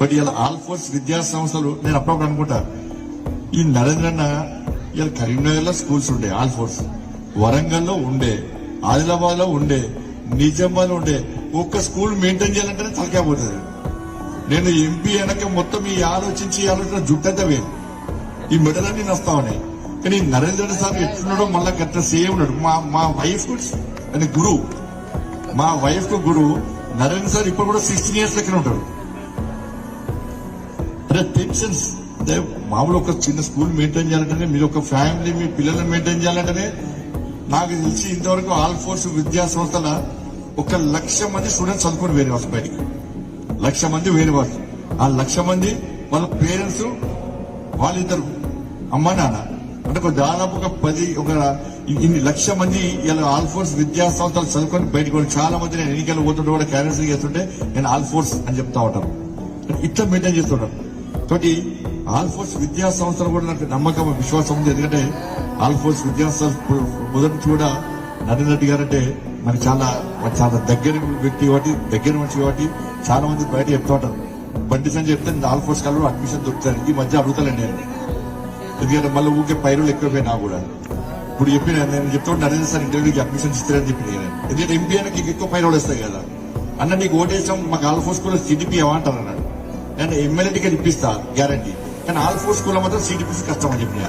But ఇలా all force విద్యా సంస్థలు నేను అప్పుడప్పుడు అనుకుంటా ఈ నరేంద్రన్న ఇలా కరీంనగర్లో స్కూల్స్ ఉండే ఆల్ ఫోర్స్. ఉండే ఆదిలాబాద్లో ఉండే నిజామాబాద్లో ఉండే ఒక్క స్కూల్ మెయింటైన్ చేయాలంటేనే తలకే పోతుంది. నేను ఎంపీ అనక మొత్తం ఈ ఆలోచించి ఈ ఆలోచన జుట్టంతా వేరు. ఈ మెడలన్నీ నస్తా ఉన్నాయి. కానీ నరేంద్ర సార్ ఎట్లున్నాడో మళ్ళా గట్ట సేమ్ ఉన్నాడు. మా మా వైఫ్ అని గురువు. మా వైఫ్ గురువు నరేంద్ర సార్ ఇప్పుడు కూడా సిక్స్టీన్ ఇయర్స్ లెక్కన ఉంటాడు. అంటే టెన్షన్స్ అంటే మామూలు ఒక చిన్న స్కూల్ మెయింటైన్ చేయాలంటేనే మీరు ఒక ఫ్యామిలీ మీ పిల్లల్ని మెయింటైన్ చేయాలంటేనే నాకు తెలిసి ఇంతవరకు ఆల్ ఫోర్స్ విద్యా సంస్థల ఒక లక్ష మంది స్టూడెంట్స్ చదువుకొని వేరే వాళ్ళు బయటికి. లక్ష మంది వేరే వాళ్ళు. ఆ లక్ష మంది వాళ్ళ పేరెంట్స్ వాళ్ళిద్దరు అమ్మ నాన్న. అంటే ఒక దాదాపు ఒక పది ఒక ఇన్ని లక్ష మంది ఇలా ఆల్ ఫోర్స్ విద్యా సంస్థలు చదువుకొని బయటకు కూడా చాలా మంది నేను ఎన్నికలు పోతుంటే కూడా క్యారెన్సీ చేస్తుంటే నేను ఆల్ ఫోర్స్ అని చెప్తా ఉంటాను. ఇట్లా మెయింటైన్ చేస్తుంటాను కాబట్టి ఆల్ఫోర్స్ విద్యా సంస్థలు కూడా నాకు నమ్మకం విశ్వాసం ఉంది. ఎందుకంటే ఆల్ఫోర్స్ విద్యా సంస్థ మొదటి నుంచి కూడా నరేంద్ర రెడ్డి గారు అంటే మనకి చాలా చాలా దగ్గర వ్యక్తి కాబట్టి దగ్గర మనిషి కాబట్టి చాలా మంది బయట చెప్తా ఉంటారు. బండి సంజయ్ చెప్తే ఆల్ ఫోర్స్ కాలంలో అడ్మిషన్ దొరుకుతారు ఈ మధ్య అడుగుతానండి నేను. ఎందుకంటే మళ్ళీ ఊకే పైరులు ఎక్కువైపోయి నా కూడా. ఇప్పుడు చెప్పిన నేను చెప్తా నరేంద్ర సార్ ఇంటర్వ్యూకి అడ్మిషన్ ఇస్తారని చెప్పిన నేను. ఎందుకంటే ఎంపీ అయినా ఎక్కువ పైరులు వస్తాయి కదా. అన్న నీకు ఓటేసాం మాకు ఆల్ఫోర్స్ కూడా సిడిపి ఏమంటారు అన్నాడు. నేను ఎమ్మెల్యే టికెట్ ఇప్పిస్తా గ్యారంటీ కానీ ఆల్ ఫోర్ స్కూల్లో మాత్రం సీట్ ఇప్పిస్తే కష్టం అని చెప్పిన.